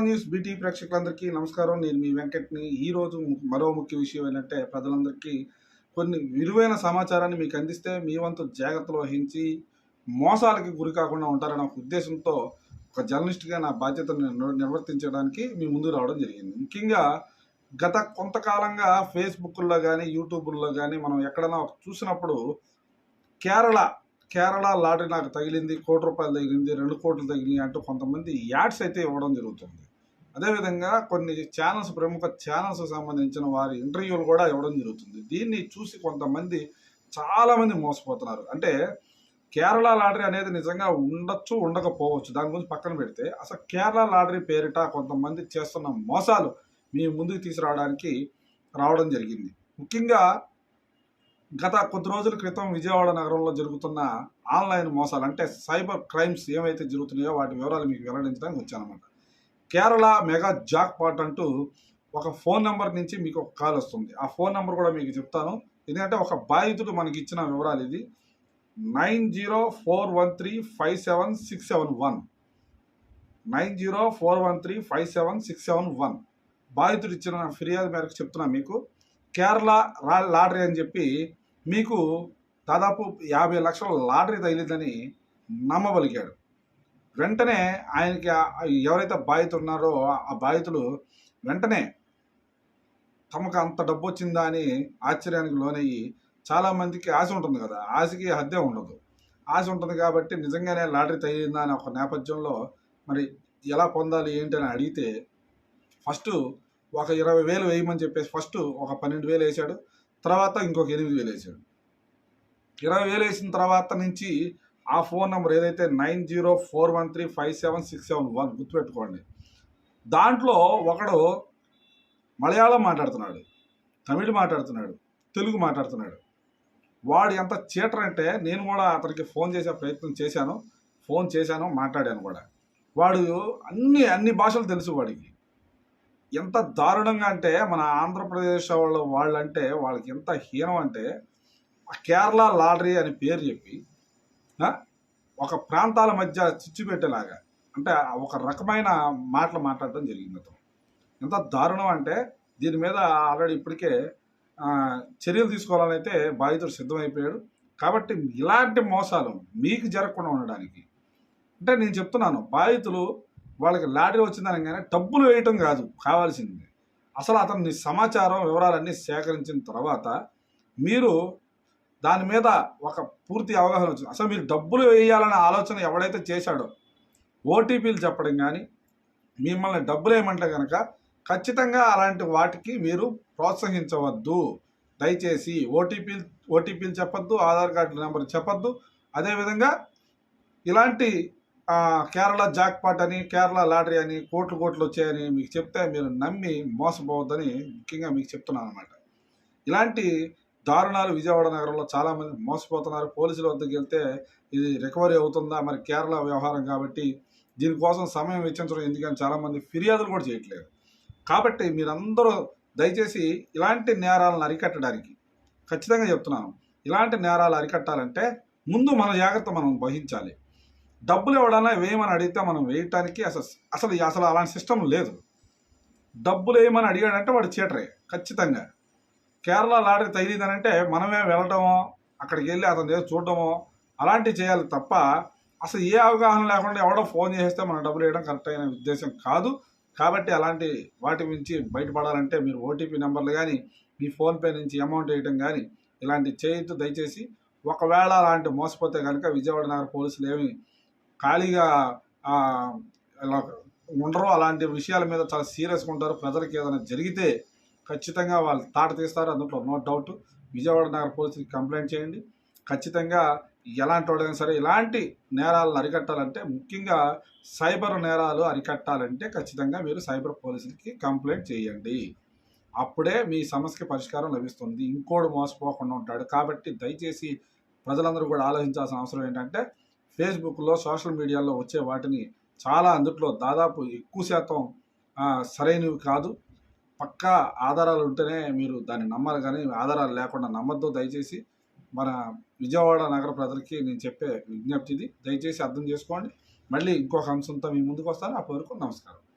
Telangana news BT ప్రేక్షకులందరికీ నమస్కారం. నేను మీ వెంకట్ని. ఈ రోజు మరో ముఖ్య విషయం ఏంటంటే ప్రజలందరికీ కొన్ని విలువైన సమాచారాన్ని మీకు అందిస్తే మీ వంతు జాగ్రత్తలు వహించి మోసాలకి గురి కాకుండా ఉంటారనే ఉద్దేశంతో ఒక జర్నలిస్ట్గా నా బాధ్యతను నిర్వర్తించడానికి మీ ముందు రావడం జరిగింది. ముఖ్యంగా గత కొంతకాలంగా ఫేస్బుక్లో కానీ యూట్యూబ్లో కానీ మనం ఎక్కడైనా చూసినప్పుడు కేరళ కేరళ లాటరీ నాకు తగిలింది కోటి రూపాయలు తగిలింది రెండు కోట్లు తగిలింది అంటూ కొంతమంది యాడ్స్ అయితే ఇవ్వడం జరుగుతుంది. అదేవిధంగా కొన్ని ఛానల్స్ ప్రముఖ ఛానల్స్ సంబంధించిన వారి ఇంటర్వ్యూలు కూడా ఇవ్వడం జరుగుతుంది. దీన్ని చూసి కొంతమంది చాలామంది మోసపోతున్నారు. అంటే కేరళ లాటరీ అనేది నిజంగా ఉండొచ్చు ఉండకపోవచ్చు. దాని గురించి పక్కన పెడితే అసలు కేరళ లాటరీ పేరిట కొంతమంది చేస్తున్న మోసాలు మీ ముందుకు తీసుకురావడానికి రావడం జరిగింది. ముఖ్యంగా గత కొద్ది రోజుల క్రితం విజయవాడ నగరంలో జరుగుతున్న ఆన్లైన్ మోసాలు అంటే సైబర్ క్రైమ్స్ ఏమైతే జరుగుతున్నాయో వాటి వివరాలు మీకు వెల్లడించడానికి వచ్చానమాట కేరళ మెగా జాక్ పాట్ అంటూ ఒక ఫోన్ నెంబర్ నుంచి మీకు ఒక కాల్ వస్తుంది. ఆ ఫోన్ నెంబర్ కూడా మీకు చెప్తాను. ఎందుకంటే ఒక బాధితుడు మనకి ఇచ్చిన వివరాలు ఇది. Nine zero four one three five seven six seven one. Nine zero four one three five seven six seven one. బాధితుడు ఇచ్చిన ఫిర్యాదు మేరకు చెప్తున్నా మీకు. కేరళ రా లాటరీ అని చెప్పి మీకు దాదాపు యాభై లక్షల లాటరీ తగిలిందని నమ్మగలిగాడు వెంటనే ఆయనకి ఎవరైతే బాధితులు ఉన్నారో ఆ బాధితులు వెంటనే తమకు అంత డబ్బు వచ్చిందా అని ఆశ్చర్యానికి లోనయ్యి చాలామందికి ఆశ ఉంటుంది కదా. ఆశకి హద్దే ఉండదు. ఆశ ఉంటుంది కాబట్టి నిజంగానే లాటరీ తగిలిందా అని ఒక నేపథ్యంలో మరి ఎలా పొందాలి ఏంటి అని అడిగితే ఫస్ట్ ఒక ఇరవై వేలు వేయమని చెప్పేసి ఫస్ట్ ఒక పన్నెండు వేలు వేసాడు తర్వాత ఇంకొక ఎనిమిది వేలు వేసాడు ఇరవై వేలు వేసిన తర్వాత నుంచి ఆ ఫోన్ నెంబర్ ఏదైతే nine zero four one three five seven six seven one గుర్తుపెట్టుకోండి. దాంట్లో ఒకడు మలయాళం మాట్లాడుతున్నాడు తమిళ్ మాట్లాడుతున్నాడు తెలుగు మాట్లాడుతున్నాడు. వాడు ఎంత చీటర్ అంటే నేను కూడా అతనికి ఫోన్ చేసే ప్రయత్నం చేశాను ఫోన్ చేశాను మాట్లాడాను కూడా. వాడు అన్ని అన్ని భాషలు తెలుసు వాడికి. ఎంత దారుణంగా అంటే మన ఆంధ్రప్రదేశ్ వాళ్ళ వాళ్ళంటే వాళ్ళకి ఎంత హీనం అంటే కేరళ లాటరీ అని పేరు చెప్పి ఒక ప్రాంతాల మధ్య చిచ్చు పెట్టేలాగా. అంటే ఒక రకమైన మాటలు మాట్లాడటం జరిగింది అతను ఎంత దారుణం అంటే దీని మీద ఆల్రెడీ ఇప్పటికే చర్యలు తీసుకోవాలని అయితే బాధితుడు సిద్ధమైపోయాడు. కాబట్టి ఇలాంటి మోసాలు మీకు జరగకుండా ఉండడానికి. అంటే నేను చెప్తున్నాను బాధితులు వాళ్ళకి లాటరీ వచ్చిందని కానీ డబ్బులు వేయటం కాదు కావాల్సింది. అసలు అతని సమాచారం వివరాలన్నీ సేకరించిన తర్వాత మీరు దాని మీద ఒక పూర్తి అవగాహన వచ్చింది. అసలు మీరు డబ్బులు వేయాలనే ఆలోచన ఎవడైతే చేశాడో ఓటీపీలు చెప్పడం కానీ మిమ్మల్ని డబ్బులు వేయమంటే కనుక ఖచ్చితంగా అలాంటి వాటికి మీరు ప్రోత్సహించవద్దు. దయచేసి ఓటీపీలు ఓటీపీలు చెప్పొద్దు ఆధార్ కార్డు నెంబర్ చెప్పొద్దు. అదేవిధంగా ఇలాంటి కేరళ జాక్పాట్ అని కేరళ లాటరీ అని కోట్లు కోట్లు వచ్చాయని మీకు చెప్తే మీరు నమ్మి మోసపోవద్దని ముఖ్యంగా మీకు చెప్తున్నాను అనమాట ఇలాంటి దారుణాలు విజయవాడ నగరంలో చాలామంది మోసపోతున్నారు. పోలీసుల వద్దకు వెళ్తే ఇది రికవరీ అవుతుందా? మరి కేరళ వ్యవహారం కాబట్టి దీనికోసం సమయం వెచ్చించడం ఎందుకని చాలామంది ఫిర్యాదులు కూడా చేయట్లేదు. కాబట్టి మీరందరూ దయచేసి ఇలాంటి నేరాలను అరికట్టడానికి ఖచ్చితంగా చెప్తున్నాను. ఇలాంటి నేరాలు అరికట్టాలంటే ముందు మన జాగ్రత్త మనం వహించాలి. డబ్బులు ఇవ్వడానా వేయమని అడిగితే మనం వేయటానికి అసలు అసలు అసలు అలాంటి సిస్టమ్ లేదు. డబ్బులు వేయమని అడిగాడంటే వాడు చీటరే ఖచ్చితంగా. కేరళ లాటరీ తగిలిందనంటే మనమే వెళ్ళటమో అక్కడికి వెళ్ళి అతను ఏదో చూడటమో అలాంటివి చేయాలి తప్ప అసలు ఏ అవగాహన లేకుండా ఎవడో ఫోన్ చేస్తే మనం డబ్బులు వేయడం కరెక్ట్ అయిన ఉద్దేశం కాదు. కాబట్టి అలాంటి వాటి నుంచి బయటపడాలంటే మీరు ఓటీపీ నెంబర్లు కానీ మీ ఫోన్పే నుంచి అమౌంట్ వేయడం కానీ ఇలాంటివి చేయొద్దు. దయచేసి ఒకవేళ అలాంటి మోసపోతే కనుక విజయవాడ నగర పోలీసులు ఏమి ఖాళీగా ఇలా ఉండరు. అలాంటి విషయాల మీద చాలా సీరియస్గా ఉంటారు. ప్రజలకు ఏదైనా జరిగితే ఖచ్చితంగా వాళ్ళు తాట తీస్తారు అందులో నో డౌట్ విజయవాడ నగర పోలీసులకి కంప్లైంట్ చేయండి. ఖచ్చితంగా ఎలాంటి వాడైనా సరే ఇలాంటి నేరాలను అరికట్టాలంటే ముఖ్యంగా సైబర్ నేరాలు అరికట్టాలంటే ఖచ్చితంగా మీరు సైబర్ పోలీసులకి కంప్లైంట్ చేయండి. అప్పుడే మీ సమస్యకి పరిష్కారం లభిస్తుంది. ఇంకోడు మోసపోకుండా ఉంటాడు. కాబట్టి దయచేసి ప్రజలందరూ కూడా ఆలోచించాల్సిన అవసరం ఏంటంటే ఫేస్బుక్లో సోషల్ మీడియాలో వచ్చే వాటిని చాలా అందుట్లో దాదాపు ఎక్కువ శాతం సరైనవి కాదు. పక్కా ఆధారాలు ఉంటేనే మీరు దాన్ని నమ్మాలి కానీ ఆధారాలు లేకుండా నమ్మద్దు. దయచేసి మన విజయవాడ నగర ప్రజలకి నేను చెప్పే విజ్ఞప్తి ఇది దయచేసి అర్థం చేసుకోండి. మళ్ళీ ఇంకొక అంశంతో మీ ముందుకు వస్తాను. అప్పటి వరకు నమస్కారం.